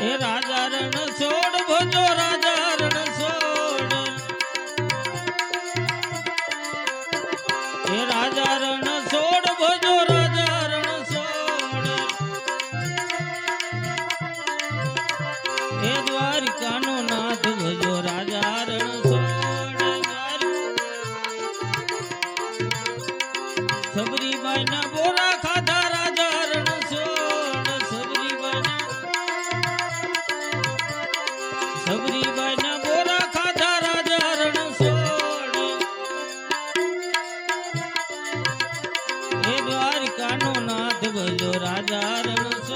એ રાજા રણ છોડ ભજો રાજા રણ છોડ એ રાજા રણ છોડ ભજો રાજા રણ છોડ એ દ્વારિકાનો નાથ, ભજો રાજા રણ છોડ સબરીબાઈ ના બોરા ખાધા દ્વારિકાનો નાથ ભજો રાજા રણ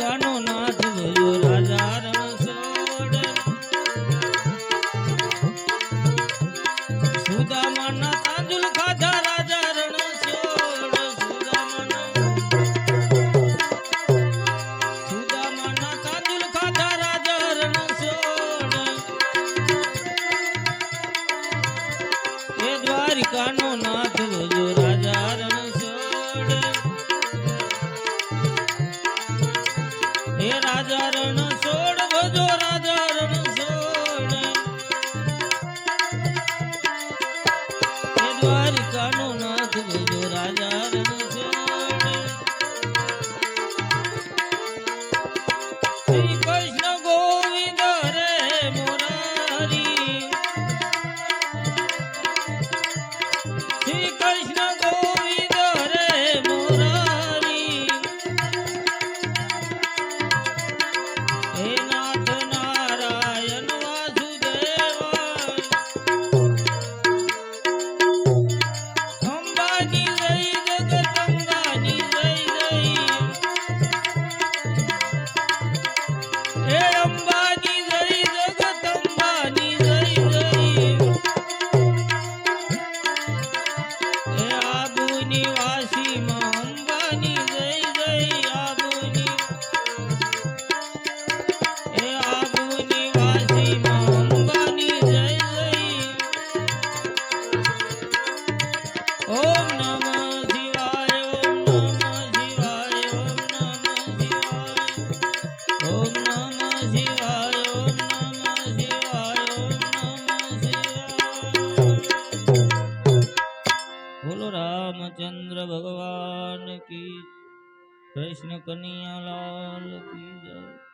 દ્વારિકાનો નાથ ભજો રાજા રણ છોડ સુદામાના તાંદુલ ખાધા રાજા રણ છોડ સુદામાના સુદામાના તાંદુલ ખાધા રાજા ನೀವ चंद्र भगवान की। कृष्ण कन्हैया लाल की जय।